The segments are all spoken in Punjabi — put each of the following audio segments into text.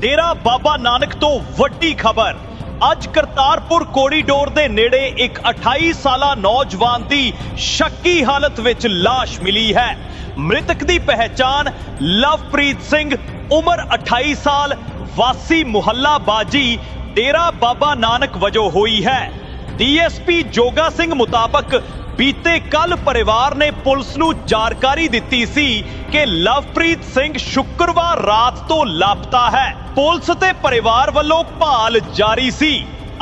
ਡੇਰਾ ਬਾਬਾ ਨਾਨਕ ਤੋਂ ਵੱਡੀ ਖਬਰ। ਅੱਜ ਕਰਤਾਰਪੁਰ ਕੋਰੀਡੋਰ ਦੇ ਨੇੜੇ ਇੱਕ 28 ਸਾਲਾ ਨੌਜਵਾਨ ਦੀ ਸ਼ੱਕੀ ਹਾਲਤ ਵਿੱਚ ਲਾਸ਼ ਮਿਲੀ ਹੈ। ਮ੍ਰਿਤਕ ਦੀ ਪਹਿਚਾਣ ਲਵਪ੍ਰੀਤ ਸਿੰਘ, ਉਮਰ 28 ਸਾਲ, ਵਾਸੀ ਮੁਹੱਲਾ ਬਾਜੀ ਡੇਰਾ ਬਾਬਾ ਨਾਨਕ ਵਜੋਂ ਹੋਈ ਹੈ। ਡੀਐਸਪੀ ਜੋਗਾ ਸਿੰਘ ਮੁਤਾਬਕ ਬੀਤੇ ਕੱਲ ਪਰਿਵਾਰ ਨੇ ਪੁਲਿਸ ਨੂੰ ਜਾਣਕਾਰੀ ਦਿੱਤੀ ਸੀ ਕਿ ਲਵਪ੍ਰੀਤ ਸਿੰਘ ਸ਼ੁੱਕਰਵਾਰ ਰਾਤ ਤੋਂ ਲਾਪਤਾ ਹੈ। ਪੁਲਿਸ ਤੇ ਪਰਿਵਾਰ ਵੱਲੋਂ ਭਾਲ ਜਾਰੀ ਸੀ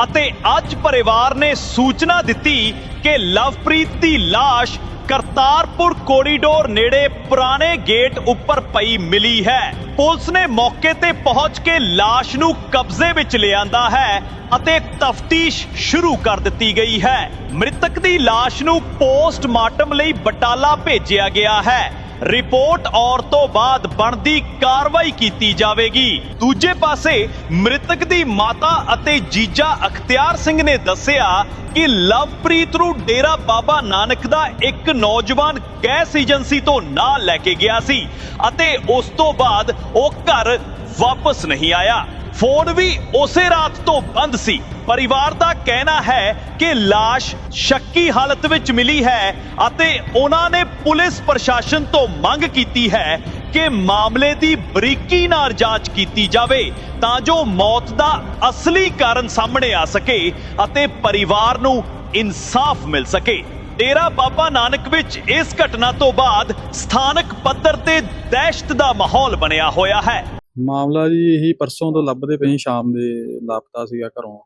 ਅਤੇ ਅੱਜ ਪਰਿਵਾਰ ਨੇ ਸੂਚਨਾ ਦਿੱਤੀ ਕਿ ਲਵਪ੍ਰੀਤ ਦੀ ਲਾਸ਼ ਕਰਤਾਰਪੁਰ ਕੋਰੀਡੋਰ ਨੇੜੇ ਪੁਰਾਣੇ ਗੇਟ ਉੱਪਰ ਪਈ ਮਿਲੀ ਹੈ। ਪੁਲਿਸ ਨੇ ਮੌਕੇ ਤੇ ਪਹੁੰਚ ਕੇ ਲਾਸ਼ ਨੂੰ ਕਬਜ਼ੇ ਵਿੱਚ ਲਿਆਂਦਾ ਹੈ ਅਤੇ ਤਫਤੀਸ਼ ਸ਼ੁਰੂ ਕਰ ਦਿੱਤੀ ਗਈ ਹੈ। ਮ੍ਰਿਤਕ ਦੀ ਲਾਸ਼ ਨੂੰ ਪੋਸਟਮਾਰਟਮ ਲਈ ਬਟਾਲਾ ਭੇਜਿਆ ਗਿਆ ਹੈ। ਰਿਪੋਰਟ ਆਉਣ ਤੋਂ ਬਾਅਦ ਬਣਦੀ ਕਾਰਵਾਈ ਕੀਤੀ ਜਾਵੇਗੀ। ਦੂਜੇ ਪਾਸੇ, ਮ੍ਰਿਤਕ ਦੀ ਮਾਤਾ ਅਤੇ ਜੀਜਾ ਅਖਤਿਆਰ ਸਿੰਘ ਨੇ ਦੱਸਿਆ ਕਿ ਲਵਪ੍ਰੀਤ ਨੂੰ ਡੇਰਾ ਬਾਬਾ ਨਾਨਕ ਦਾ ਇੱਕ ਨੌਜਵਾਨ ਗੈਸ ਏਜੰਸੀ ਤੋਂ ਨਾਂ ਲੈ ਕੇ ਗਿਆ ਸੀ ਅਤੇ ਉਸ ਤੋਂ ਬਾਅਦ ਉਹ ਘਰ ਵਾਪਸ ਨਹੀਂ ਆਇਆ। ਫੋਨ ਵੀ ਉਸੇ ਰਾਤ ਤੋਂ ਬੰਦ ਸੀ। ਪਰਿਵਾਰ ਦਾ ਕਹਿਣਾ ਹੈ ਕਿ ਲਾਸ਼ ਸ਼ੱਕੀ ਹਾਲਤ ਵਿੱਚ ਮਿਲੀ ਹੈ ਅਤੇ ਉਹਨਾਂ ਨੇ ਪੁਲਿਸ ਪ੍ਰਸ਼ਾਸਨ ਤੋਂ ਮੰਗ ਕੀਤੀ ਹੈ ਕਿ ਮਾਮਲੇ ਦੀ ਬਰੀਕੀ ਨਾਲ ਜਾਂਚ ਕੀਤੀ ਜਾਵੇ ਤਾਂ ਜੋ ਮੌਤ ਦਾ ਅਸਲੀ ਕਾਰਨ ਸਾਹਮਣੇ ਆ ਸਕੇ ਅਤੇ ਪਰਿਵਾਰ ਨੂੰ ਇਨਸਾਫ ਮਿਲ ਸਕੇ। ਡੇਰਾ ਬਾਬਾ ਨਾਨਕ ਵਿੱਚ ਇਸ ਘਟਨਾ ਤੋਂ ਬਾਅਦ ਸਥਾਨਕ ਪੱਧਰ ਤੇ ਦਹਿਸ਼ਤ ਦਾ ਮਾਹੌਲ ਬਣਿਆ ਹੋਇਆ ਹੈ। ਮਾਮਲਾ ਜੀ ਇਹੀ ਪਰਸੋਂ ਤੋਂ ਲੱਭਦੇ ਪਏ ਸ਼ਾਮ ਦੇ ਲਾਪਤਾ ਸੀਗਾ ਘਰੋਂ।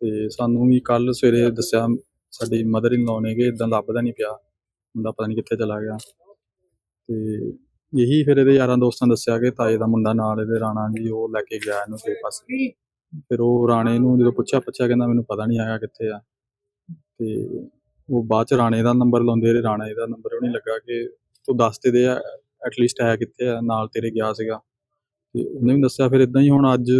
ਤੇ ਸਾਨੂੰ ਵੀ ਕੱਲ ਸਵੇਰੇ ਦੱਸਿਆ ਸਾਡੀ ਮਦਰ ਇਨ ਲਾਅ ਨੇ ਕਿ ਇਦਾਂ ਲੱਭਦਾ ਨਹੀਂ ਪਿਆ। ਮੁੰਡਾ ਪਤਾ ਨਹੀਂ ਕਿੱਥੇ ਚਲਾ ਗਿਆ। ਤੇ ਇਹੀ ਫਿਰ ਇਹਦੇ ਯਾਰਾਂ ਦੋਸਤਾਂ ਦੱਸਿਆ ਕਿ ਤਾਏ ਦਾ ਮੁੰਡਾ ਨਾਲ ਇਹਦੇ ਰਾਣਾ ਜੀ ਉਹ ਲੈ ਕੇ ਗਿਆ ਇਹਨੂੰ ਕਿਸੇ ਪਾਸੇ। ਫਿਰ ਉਹ ਰਾਣੇ ਨੂੰ ਜਦੋਂ ਪੁੱਛਿਆ ਪੁੱਛਿਆ ਕਹਿੰਦਾ ਮੈਨੂੰ ਪਤਾ ਨਹੀਂ ਆਇਆ ਕਿੱਥੇ ਆ। ਤੇ ਉਹ ਬਾਅਦ ਚ ਰਾਣੇ ਦਾ ਨੰਬਰ ਲਾਉਂਦੇ ਰਹੇ। ਰਾਣੇ ਦਾ ਨੰਬਰ ਉਹ ਨਹੀਂ ਲੱਗਾ ਕਿ ਤੂੰ ਦੱਸ ਤੇ ਦੇ ਐਟਲੀਸਟ ਹੈ ਕਿੱਥੇ ਆ ਨਾਲ ਤੇਰੇ ਗਿਆ ਸੀਗਾ। ਤੇ ਉਹਨੇ ਵੀ ਦੱਸਿਆ ਫਿਰ ਇਦਾਂ ਹੀ ਹੁਣ ਅੱਜ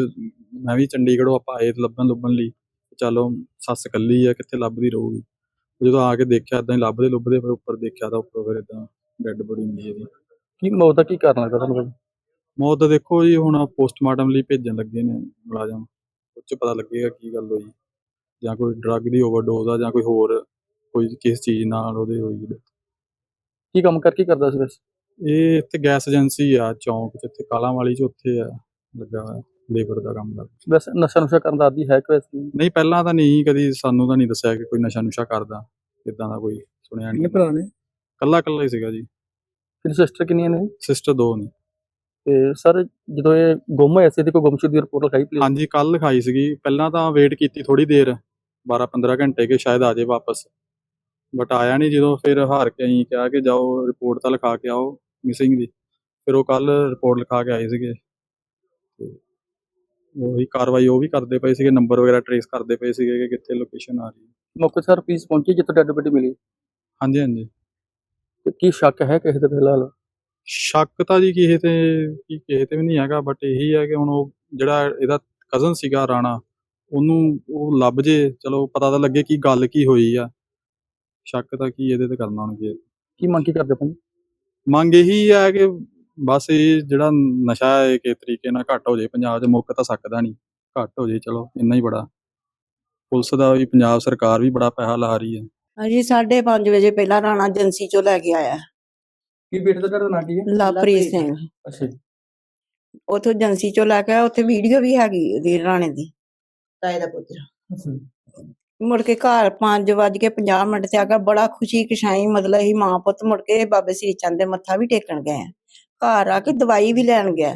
ਮੈਂ ਵੀ ਚੰਡੀਗੜ੍ਹੋਂ ਆਪਾਂ ਆਏ ਲੱਭਣ ਲੁੱਭਣ ਲਈ। ਚਲੋ ਸੱਸ ਇਕੱਲੀ ਆ ਕਿੱਥੇ ਲੱਭਦੀ ਰਹੂਗੀ? ਜਦੋਂ ਆ ਕੇ ਦੇਖਿਆ ਇਦਾਂ ਹੀ ਲੱਭਦੇ ਲੁੱਭਦੇ ਫਿਰ ਉੱਪਰ ਦੇਖਿਆ ਤਾਂ ਉੱਪਰੋਂ ਫਿਰ ਇਦਾਂ ਡੈੱਡ ਬੋਡੀ ਮਿਲੀ ਇਹਦੀ। ਕੀ ਮੌਤ ਦਾ ਕੀ ਕਾਰਨ ਲੱਗਦਾ ਤੁਹਾਨੂੰ ਭਾਜੀ? ਮੌਤ ਦਾ ਦੇਖੋ ਜੀ ਹੁਣ ਪੋਸਟਮਾਰਟਮ ਲਈ ਭੇਜਣ ਲੱਗੇ ਨੇ ਮੁਲਾਜ਼ਮ। ਉਹ 'ਚ ਪਤਾ ਲੱਗੇਗਾ ਕੀ ਗੱਲ ਹੋਈ। ਜਾਂ ਕੋਈ ਡਰੱਗ ਦੀ ਓਵਰਡੋਜ਼ ਆ ਜਾਂ ਕੋਈ ਹੋਰ ਕੋਈ ਕਿਸ ਚੀਜ਼ ਨਾਲ ਉਹਦੇ ਹੋਈ ਹੈ। ਕੀ ਕੰਮ ਕਰ ਕੀ ਕਰਦਾ ਸੀ ਵੈਸੇ? ਇਹ ਇੱਥੇ ਗੈਸ ਏਜੰਸੀ ਆ ਚੌਂਕ ਇੱਥੇ ਕਾਲਾਂ ਵਾਲੀ 'ਚ ਉੱਥੇ ਆ ਲੱਗਾ ਹੋਇਆ। ਲੇਬਰ ਦਾ ਕੰਮ ਕਰਦਾ। ਵੈਸੇ ਨਸ਼ਾ ਨੁਸ਼ਾ ਕਰਨ ਦਾ ਆਦੀ ਹੈ ਕਿ ਵੈਸੇ ਨਹੀਂ ਪਹਿਲਾਂ ਤਾਂ ਨਹੀਂ ਕਦੀ ਸਾਨੂੰ ਤਾਂ ਨਹੀਂ ਦੱਸਿਆ ਕਿ ਕੋਈ ਨਸ਼ਾ ਨੁਸ਼ਾ ਕਰਦਾ ਇਦਾਂ ਦਾ ਕੋਈ ਸੁਣਿਆ ਨਹੀਂ। ਭਰਾ ਨੇ? ਕੱਲਾ ਕੱਲਾ ਹੀ ਸੀਗਾ ਜੀ। ਫਿਰ ਸਿਸਟਰ ਕਿੰਨੀਆਂ ਨੇ? ਸਿਸਟਰ ਦੋ ਨੇ। ਤੇ ਸਰ ਜਦੋਂ ਇਹ ਗੁੰਮ ਹੋਇਆ ਸੀ ਇਹਦੀ ਕੋਈ ਗੁੰਮਸ਼ੁਦ ਦੀ ਰਿਪੋਰਟ ਲਿਖਾਈ ਪਲੀਜ਼ ਹਾਂਜੀ ਕੱਲ ਲਿਖਾਈ ਸੀਗੀ। ਪਹਿਲਾਂ ਤਾਂ ਵੇਟ ਕੀਤੀ ਥੋੜੀ ਦੇਰ 12 15 ਘੰਟੇ ਕਿ ਸ਼ਾਇਦ ਆ ਜਾਏ ਵਾਪਸ। ਬਟ ਆਇਆ ਨਹੀਂ ਜਦੋਂ ਫਿਰ ਹਾਰ ਕੇ ਅਸੀਂ ਕਿਹਾ ਕਿ ਜਾਓ ਰਿਪੋਰਟ ਤਾਂ ਲਿਖਾ ਕੇ ਆਓ ਮਿਸਿੰਗ ਦੀ। ਫਿਰ ਉਹ ਕੱਲ ਰਿਪੋਰਟ ਲਿਖਾ ਕੇ ਆਏ ਸੀਗੇ। ਤੇ ਉਹੀ ਕਾਰਵਾਈ ਉਹ ਵੀ ਕਰਦੇ ਪਏ ਸੀਗੇ ਨੰਬਰ ਵਗੈਰਾ ਟਰੇਸ ਕਰਦੇ ਪਏ ਸੀਗੇ ਕਿ ਕਿੱਥੇ ਲੋਕੇਸ਼ਨ ਆ ਰਹੀ ਹੈ। ਮੌਕੇ ਸਰ ਪੀਸ ਪਹੁੰਚੀ ਜਿੱਥੇ ਡੈਡ ਬੋਡੀ ਮਿਲੀ? ਹਾਂਜੀ ਹਾਂਜੀ। ਤੇ ਕੀ ਸ਼ੱਕ ਹੈ ਕਿਸੇ ਤੇ ਫਿਲਹਾਲ? ਸ਼ੱਕ ਤਾਂ ਜੀ ਕਿਸੇ ਤੇ ਕੀ ਕਿਸੇ ਤੇ ਵੀ ਨਹੀਂ ਹੈਗਾ ਬਟ ਇਹੀ ਹੈ ਕਿ ਹੁਣ ਉਹ ਜਿਹੜਾ ਇਹਦਾ ਕਜ਼ਨ ਸੀਗਾ ਰਾਣਾ ਉਹਨੂੰ ਉਹ ਲੱਭ ਜੇ ਚਲੋ ਪਤਾ ਤਾਂ ਲੱਗੇ ਕਿ ਗੱਲ ਕੀ ਹੋਈ ਆ। ਸ਼ੱਕ ਤਾਂ ਕੀ ਇਹਦੇ ਤੇ ਕਰਨਾ ਹੁਣ ਕੀ ਮੰਗ ਕੀ ਕਰਦੇ ਭਾਜੀ? ਮੰਗ ਇਹੀ ਹੈ ਕਿ ਬਸ ਇਹ ਜਿਹੜਾ ਨਸ਼ਾ ਹੈ ਕਿ ਤਰੀਕੇ ਨਾਲ ਘੱਟ ਹੋ ਜੇ ਪੰਜਾਬ 'ਚ ਮੁੱਕ ਤਾਂ ਸਕਦਾ ਨਹੀਂ। ਘੱਟ ਹੋ ਜੇ ਚਲੋ ਇੰਨਾ ਹੀ ਬੜਾ। ਪੁਲਿਸ ਦਾ ਵੀ ਪੰਜਾਬ ਸਰਕਾਰ ਵੀ ਬੜਾ ਪੈਸਾ ਲਾ ਰਹੀ ਹੈ। ਹਾਂਜੀ 5:30 ਵਜੇ ਪਹਿਲਾਂ ਰਾਣਾ ਏਜੰਸੀ ਚੋਂ ਲੈ ਕੇ ਆਇਆ। ਕੀ ਬੇਟੇ ਦਾ ਘਰ ਦਾ ਨਾਂ ਕੀ ਹੈ? ਲਵਪ੍ਰੀਤ ਸਿੰਘ। ਅੱਛਾ ਉਥੋਂ ਏਜੰਸੀ ਚੋਂ ਲੈ ਕੇ ਆਇਆ ਉੱਥੇ ਵੀਡੀਓ ਵੀ ਹੈਗੀ ਉਹਦੀ ਰਾਣੇ ਦੀ। ਤਾਏ ਦਾ ਪੁੱਤਰ। ਮੁੜ ਕੇ ਘਰ 5:50 ਮਿੰਟ ਤੇ ਆ ਗਿਆ ਬੜਾ ਖੁਸ਼ੀ ਖੁਸ਼ਾਈ ਮਤਲਬ ਹੀ ਮਾਂ ਪੁੱਤ ਮੁੜ ਕੇ ਬਾਬੇ ਸ੍ਰੀ ਚੰਦ ਦੇ ਮੱਥਾ ਵੀ ਟੇਕਣ ਗਏ ਆ। ਘਰ ਆ ਕੇ ਦਵਾਈ ਵੀ ਲੈਣ ਗਿਆ।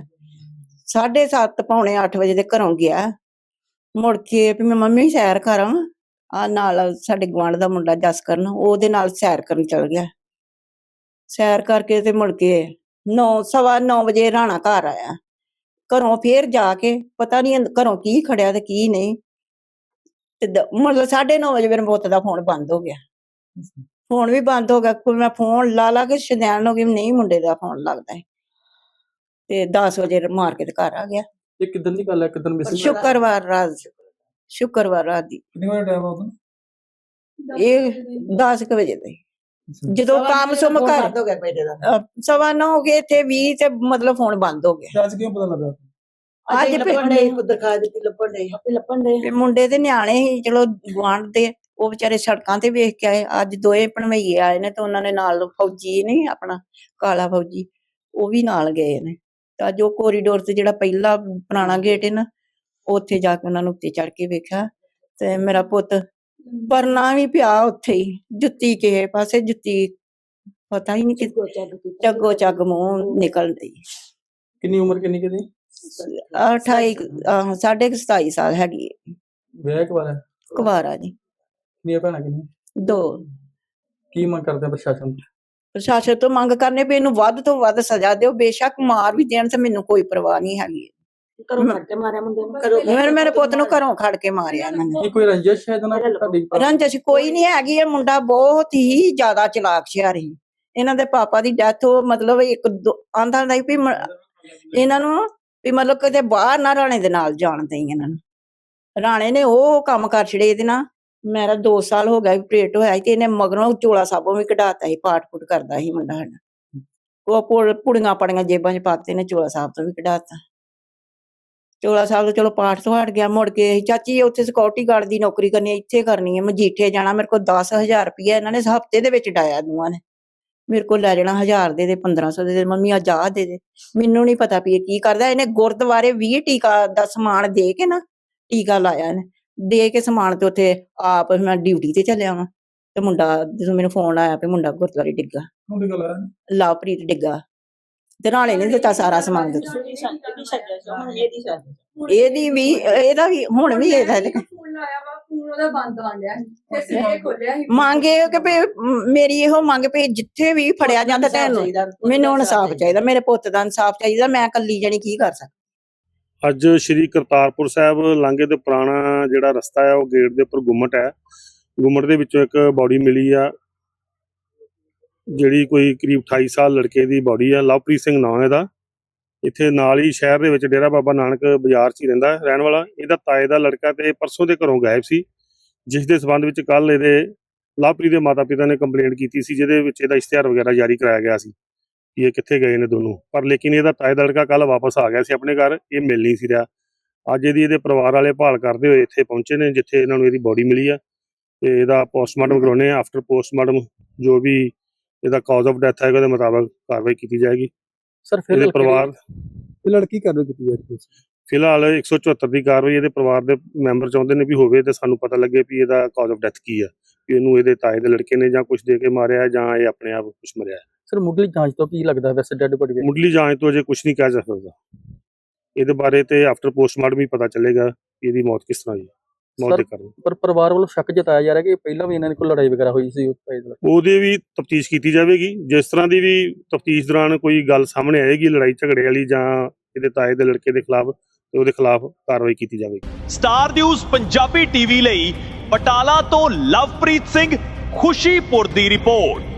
7:30 ਪੌਣੇ 8 ਵਜੇ ਦੇ ਘਰੋਂ ਗਿਆ। ਮੁੜ ਕੇ ਵੀ ਮੈਂ ਮੰਮੀ ਸੈਰ ਕਰਾਂ ਆ ਨਾਲ ਸਾਡੇ ਗਵਾਂਢ ਦਾ ਮੁੰਡਾ ਜਸ ਕਰਨ ਉਹਦੇ ਨਾਲ ਸੈਰ ਕਰਨ ਚਲ ਗਿਆ। ਸੈਰ ਕਰਕੇ ਤੇ ਮੁੜ ਕੇ 9 ਸਵਾ 9 ਵਜੇ ਰਾਣਾ ਘਰ ਆਇਆ। ਘਰੋਂ ਫੇਰ ਜਾ ਕੇ ਪਤਾ ਨਹੀਂ ਘਰੋਂ ਕੀ ਖੜਿਆ ਤੇ ਕੀ ਨਹੀਂ। ਤੇ ਮਤਲਬ 9:30 ਵਜੇ ਮੇਰੇ ਪੁੱਤ ਦਾ ਫੋਨ ਬੰਦ ਹੋ ਗਿਆ। ਫੋਨ ਵੀ ਬੰਦ ਹੋ ਗਿਆ। ਕੋਈ ਮੈਂ ਫੋਨ ਲਾ ਲਾ ਕੇ ਸ਼ਦੈਣ ਹੋ ਗਈ ਨਹੀਂ ਮੁੰਡੇ ਦਾ ਫੋਨ ਲੱਗਦਾ। ਹੈ ਤੇ 10 ਵਜੇ ਮਾਰ ਕੇ ਤੇ ਘਰ ਆ ਗਿਆ। ਇਹ ਕਿਦਾਂ ਦੀ ਗੱਲ ਹੈ ਕਿਦਾਂ ਮਿਸਿੰਗ ਸ਼ੁੱਕਰਵਾਰ ਰਾਤ ਸ਼ੁੱਕਰਵਾਰ ਰਾਤ ਦੀ। ਕਿੰਨੇ ਵਜੇ ਟਾਈਮ ਆ ਉਦੋਂ? ਇਹ 10 ਕੁ ਵਜੇ ਦਾ ਸੀ। ਜਦੋਂ ਕੰਮ ਸੁਮ ਕਰ ਸਵਾ ਨੌ ਹੋ ਗਏ ਤੇ 20 ਤੇ ਮਤਲਬ ਫੋਨ ਬੰਦ ਹੋ ਗਿਆ। ਅੱਜ ਕਿਉਂ ਪਤਾ ਲੱਗਾ? ਅੱਜ ਲੱਭਣ ਦੇ ਕੁਦਰ ਖਾ ਦਿੱਤੀ ਲੱਭਣ ਦੇ ਆਪੇ ਲੱਭਣ ਦੇ ਮੁੰਡੇ ਦੇ ਨਿਆਣੇ ਸੀ ਚਲੋ ਗੁਆਂਢ ਦੇ ਉਹ ਵਿਚਾਰੇ ਸੜਕਾਂ ਤੇ ਵੇਖ ਕੇ ਆਏ। ਅੱਜ ਦੋਏ ਭਣਵਈਏ ਆਏ ਨੇ ਤੇ ਉਹਨਾਂ ਨੇ ਨਾਲ ਫੌਜੀ ਨਹੀਂ ਆਪਣਾ ਕਾਲਾ ਫੌਜੀ ਉਹ ਵੀ ਨਾਲ ਗਏ ਨੇ। ਤਾਂ ਜੋ ਕੋਰੀਡੋਰ ਤੇ ਜਿਹੜਾ ਪਹਿਲਾ ਪੁਰਾਣਾ ਗੇਟ ਹੈ ਨਾ ਉੱਥੇ ਜਾ ਕੇ ਉਹਨਾਂ ਨੂੰ ਉੱਤੇ ਚੜ ਕੇ ਵੇਖਿਆ ਤੇ ਮੇਰਾ ਪੁੱਤ ਪਰਨਾ ਵੀ ਪਿਆ ਉੱਥੇ ਹੀ ਜੁੱਤੀ ਕਿਸੇ ਪਾਸੇ ਜੁੱਤੀ ਪਤਾ ਹੀ ਨਹੀਂ ਕਿ ਚੱਗੋ ਚੱਗ ਮੂੰਹ ਨਿਕਲ ਕਿੰਨੀ ਉਮਰ ਕਿੰਨੀ ਕਿਦੀ 28 ਆਹ, ਸਾਢੇ ਕੁ 27 ਸਾਲ ਹੈਗੀ ਹੈ, ਵਿਆਹ ਇੱਕ ਵਾਰ ਹੈ ਕੁਵਾਰਾ ਜੀ। ਕਿੰਨੀਆਂ ਭੈਣਾਂ ਕਿੰਨੀ ਦੋ। ਕੀ ਮੰਗ ਕਰਦੇ ਆ ਪ੍ਰਸ਼ਾਸਨ ਤੋਂ? ਪ੍ਰਸ਼ਾਸਨ ਤੋਂ ਮੰਗ ਕਰਨੇ ਵੀ ਇਹਨੂੰ ਵੱਧ ਤੋਂ ਵੱਧ ਸਜ਼ਾ ਦਿਓ। ਬੇਸ਼ੱਕ ਮਾਰ ਵੀ ਦੇਣ ਤੇ ਮੈਨੂੰ ਕੋਈ ਪਰਵਾਹ ਨਹੀਂ ਹੈਗੀ। ਘਰੋਂ ਫੜ ਕੇ ਮਾਰਿਆ ਮੁੰਡੇ ਨੂੰ? ਘਰੋਂ ਮੇਰੇ ਮੇਰੇ ਪੁੱਤ ਨੂੰ ਘਰੋਂ ਖੜ ਕੇ ਮਾਰਿਆ ਇਹਨਾਂ ਨੇ। ਇਹ ਕੋਈ ਰੰਜਿਸ਼ ਹੈ ਤੁਹਾਡੀ? ਰੰਜਸ਼ ਕੋਈ ਨਹੀਂ ਹੈਗੀ। ਇਹ ਮੁੰਡਾ ਬਹੁਤ ਹੀ ਜ਼ਿਆਦਾ ਚਲਾਕ ਸ਼ਿਆਰੀ ਇਹਨਾਂ ਦੇ ਪਾਪਾ ਦੀ ਡੈਥ ਉਹ ਮਤਲਬ ਇੱਕ ਆਂਦਾ ਸੀ ਵੀ ਇਹਨਾਂ ਨੂੰ ਵੀ ਮਤਲਬ ਕਿਤੇ ਬਾਹਰ ਨਾ ਰਾਣੇ ਦੇ ਨਾਲ ਜਾਣ ਦੇਈ ਇਹਨਾਂ ਨੂੰ। ਰਾਣੇ ਨੇ ਉਹ ਕੰਮ ਕਰ ਛੜੇ ਇਹਦੇ ਨਾਲ। ਮੇਰਾ 2 ਸਾਲ ਹੋ ਗਿਆ ਪ੍ਰੇਟ ਹੋਇਆ ਸੀ ਤੇ ਇਹਨੇ ਮਗਰੋਂ ਚੋਲਾ ਸਾਬੋਂ ਵੀ ਕਢਾਤਾ ਸੀ ਪਾਠ ਪੁੱਟ ਕਰਦਾ ਸੀ ਮੁੰਡਾ ਸਾਡਾ। ਉਹ ਪੁੜੀਆਂ ਪੜੀਆਂ ਜੇਬਾਂ 'ਚ ਪਾਤੇ ਨੇ, ਚੋਲਾ ਸਾਹਿਬ ਤੋਂ ਵੀ ਕਢਾਤਾ। ਚੋਲਾ ਸਾਹਿਬ ਤੋਂ ਚਲੋ ਪਾਠ ਤੋਂ ਹਟ ਗਿਆ, ਮੁੜ ਕੇ ਚਾਚੀ ਉੱਥੇ ਸਿਕਿਉਰਿਟੀ ਗਾਰਡ ਦੀ ਨੌਕਰੀ ਕਰਨੀ ਹੈ, ਇੱਥੇ ਕਰਨੀ ਹੈ, ਮਜੀਠੇ ਜਾਣਾ, ਮੇਰੇ ਕੋਲ 10000 ਰੁਪਇਆ ਇਹਨਾਂ ਨੇ, ਹਫ਼ਤੇ ਦੇ ਵਿੱਚ ਡਾਇਆ ਦੂਆਂ ਨੇ। ਮੇਰੇ ਕੋਲ ਲੈ ਜਾਣਾ 1000 ਦੇ ਦੇ 1500 ਦੇ ਦੇ, ਮੰਮੀ ਆ ਜਾ ਦੇ ਦੇ। ਮੈਨੂੰ ਨਹੀਂ ਪਤਾ ਵੀ ਇਹ ਕੀ ਕਰਦਾ, ਇਹਨੇ ਗੁਰਦੁਆਰੇ 20 ਟੀਕਾ ਦਾ ਸਮਾਨ ਦੇ ਕੇ ਨਾ, ਟੀਕਾ ਲਾਇਆ ਇਹਨੇ। ਦੇ ਕੇ ਸਮਾਨ ਤੇ ਉੱਥੇ ਆਪ ਮੈਂ ਡਿਊਟੀ ਤੇ ਚੱਲਿਆ ਵਾਂ। ਤੇ ਮੁੰਡਾ ਜਦੋਂ ਮੈਨੂੰ ਫੋਨ ਆਇਆ ਵੀ ਮੁੰਡਾ ਗੁਰਦੁਆਰੇ ਡਿੱਗਾ ਉਹਦੀ ਗੱਲ ਹੈ ਲਵਪ੍ਰੀਤ ਡਿੱਗਾ ਤੇ ਰਾਣੇ ਨੇ ਦਿੱਤਾ ਸਾਰਾ ਸਮਾਨ ਦਿੱਤਾ ਇਹਦੀ ਵੀ ਇਹਦਾ ਵੀ ਹੁਣ ਵੀ ਇਹਦਾ ਫੋਨ ਲਾਇਆ ਵਾ ਫੋਨ ਉਹਦਾ ਬੰਦ ਤੇ ਖੋਲਿਆ ਸੀ। ਮੰਗੇ ਕਿ ਮ- ਮੇਰੀ ਇਹੋ ਮੰਗ ਵੀ ਜਿੱਥੇ ਵੀ ਫੜਿਆ ਜਾਂਦਾ ਤੈਨੂੰ ਮੈਨੂੰ ਇਨਸਾਫ ਚਾਹੀਦਾ ਮੇਰੇ ਪੁੱਤ ਦਾ ਇਨਸਾਫ ਚਾਹੀਦਾ ਮੈਂ ਕੱਲੀ ਜਣੀ ਕੀ ਕਰ ਸਕਦੀ? ਅੱਜ ਸ਼੍ਰੀ ਕਰਤਾਰਪੁਰ ਸਾਹਿਬ ਲਾਂਘੇ ਦੇ ਪੁਰਾਣਾ ਜਿਹੜਾ ਰਸਤਾ ਹੈ, ਉਹ ਗੇਟ ਦੇ ਉੱਪਰ ਗੁੰਮਟ ਹੈ। ਗੁੰਮਟ ਦੇ ਵਿੱਚੋਂ ਇੱਕ ਬਾਡੀ ਮਿਲੀ ਆ, ਜਿਹੜੀ ਕੋਈ ਕਰੀਬ 28 ਸਾਲ ਲੜਕੇ ਦੀ ਬਾਡੀ ਆ, ਲਵਪ੍ਰੀਤ ਸਿੰਘ ਨਾਂ ਇਹਦਾ। ਇੱਥੇ ਨਾਲ ਹੀ ਸ਼ਹਿਰ ਦੇ ਵਿੱਚ ਡੇਰਾ ਬਾਬਾ ਨਾਨਕ ਬਾਜ਼ਾਰ 'ਚ ਹੀ ਰਹਿੰਦਾ ਰਹਿਣ ਵਾਲਾ। ਇਹਦਾ ਤਾਏ ਦਾ ਲੜਕਾ ਤੇ ਪਰਸੋਂ ਦੇ ਘਰੋਂ ਗਾਇਬ ਸੀ, ਜਿਸ ਦੇ ਸਬੰਧ ਵਿੱਚ ਕੱਲ ਇਹਦੇ ਲਵਪ੍ਰੀਤ ਦੇ ਮਾਤਾ-ਪਿਤਾ ਨੇ ਕੰਪਲੇਂਟ ਕੀਤੀ ਸੀ, ਜਿਹਦੇ ਵਿੱਚ ਇਹਦਾ ਇਸ਼ਤਿਹਾਰ ਵਗੈਰਾ ਜਾਰੀ ਕਰਾਇਆ ਗਿਆ ਸੀ। ਕਿ ਇਹ ਕਿੱਥੇ ਗਏ ਨੇ ਦੋਨੋਂ। ਪਰ ਲੇਕਿਨ ਇਹਦਾ ਤਾਏ ਲੜਕਾ ਕੱਲ ਵਾਪਸ ਆ ਗਿਆ ਸੀ ਆਪਣੇ ਘਰ ਇਹ ਮਿਲ ਨਹੀਂ ਸੀ ਰਿਹਾ। ਅੱਜ ਇਹਦੀ ਇਹਦੇ ਪਰਿਵਾਰ ਵਾਲੇ ਭਾਲ ਕਰਦੇ ਹੋਏ ਇੱਥੇ ਪਹੁੰਚੇ ਨੇ ਜਿੱਥੇ ਇਹਨਾਂ ਨੂੰ ਇਹਦੀ ਬੋਡੀ ਮਿਲੀ ਆ। ਤੇ ਇਹਦਾ ਪੋਸਟਮਾਰਟਮ ਕਰਾਉਣੇ ਆ। ਆਫਟਰ ਪੋਸਟਮਾਰਟਮ ਜੋ ਵੀ ਇਹਦਾ ਕਾਜ਼ ਆਫ ਡੈਥ ਹੈ ਉਹਦੇ ਮੁਤਾਬਕ ਕਾਰਵਾਈ ਕੀਤੀ ਜਾਏਗੀ। ਸਰ ਫਿਰ ਇਹਦੇ ਪਰਿਵਾਰ ਫਿਰ ਲੜਕੀ ਕਰ ਕੀਤੀ ਜਾਏ ਤੁਸੀਂ ਫਿਲਹਾਲ 174 ਦੀ ਕਾਰਵਾਈ ਇਹਦੇ ਪਰਿਵਾਰ ਦੇ ਮੈਂਬਰ ਚਾਹੁੰਦੇ ਨੇ ਵੀ ਹੋਵੇ ਤੇ ਸਾਨੂੰ ਪਤਾ ਲੱਗੇ ਵੀ ਇਹਦਾ ਕਾਜ਼ ਆਫ ਡੈਥ ਕੀ ਆ। ਇਹਨੂੰ ਇਹਦੇ ਤਾਏ ਦੇ ਲੜਕੇ ਨੇ ਜਾਂ ਕੁਝ ਦੇ ਕੇ ਮਾਰਿਆ ਜਾਂ ਇਹ ਆਪਣੇ ਆਪ ਕੁਝ ਮਰਿਆ। ਸਰ ਮੁੱਢਲੀ ਜਾਂਚ ਤੋਂ ਕੀ ਲੱਗਦਾ ਵੈਸੇ ਡੈਡ ਬੋਡੀ ਮੁੱਢਲੀ ਜਾਂਚ ਤੋਂ ਅਜੇ ਕੁਝ ਨਹੀਂ ਕਹਿ ਸਕਦਾ। ਇਹਦੇ ਬਾਰੇ ਤੇ ਆਫਟਰ ਪੋਸਟਮਾਰਟਮ ਹੀ ਪਤਾ ਚੱਲੇਗਾ ਕਿ ਇਹਦੀ ਮੌਤ ਕਿਸ ਤਰ੍ਹਾਂ ਹੋਈ ਮੌਤ ਦੇ ਕਾਰਨ। ਪਰ ਪਰਿਵਾਰ ਵੱਲੋਂ ਸ਼ੱਕ ਜਤਾਇਆ ਜਾ ਰਿਹਾ ਕਿ ਪਹਿਲਾਂ ਵੀ ਇਹਨਾਂ ਕੋਲ ਲੜਾਈ ਵਗੈਰਾ ਹੋਈ ਸੀ ਉਸ ਦੇ ਨਾਲ। ਉਹਦੇ ਵੀ ਤਫਤੀਸ਼ ਕੀਤੀ ਜਾਵੇਗੀ। ਜਿਸ ਤਰ੍ਹਾਂ ਦੀ ਵੀ ਤਫਤੀਸ਼ ਦੌਰਾਨ ਕੋਈ ਗੱਲ ਸਾਹਮਣੇ ਆਏਗੀ ਲੜਾਈ ਝਗੜੇ ਵਾਲੀ ਜਾਂ ਇਹਦੇ ਤਾਏ ਦੇ ਲੜਕੇ ਦੇ ਖਿਲਾਫ ਤੇ ਉਹਦੇ ਖਿਲਾਫ ਕਾਰਵਾਈ ਕੀਤੀ ਜਾਵੇਗੀ। ਸਟਾਰ ਨਿਊਜ਼ ਪੰਜਾਬੀ ਟੀਵੀ ਲਈ ਬਟਾਲਾ ਤੋਂ ਲਵਪ੍ਰੀਤ ਸਿੰਘ ਖੁਸ਼ੀਪੁਰ ਦੀ ਰਿਪੋਰਟ।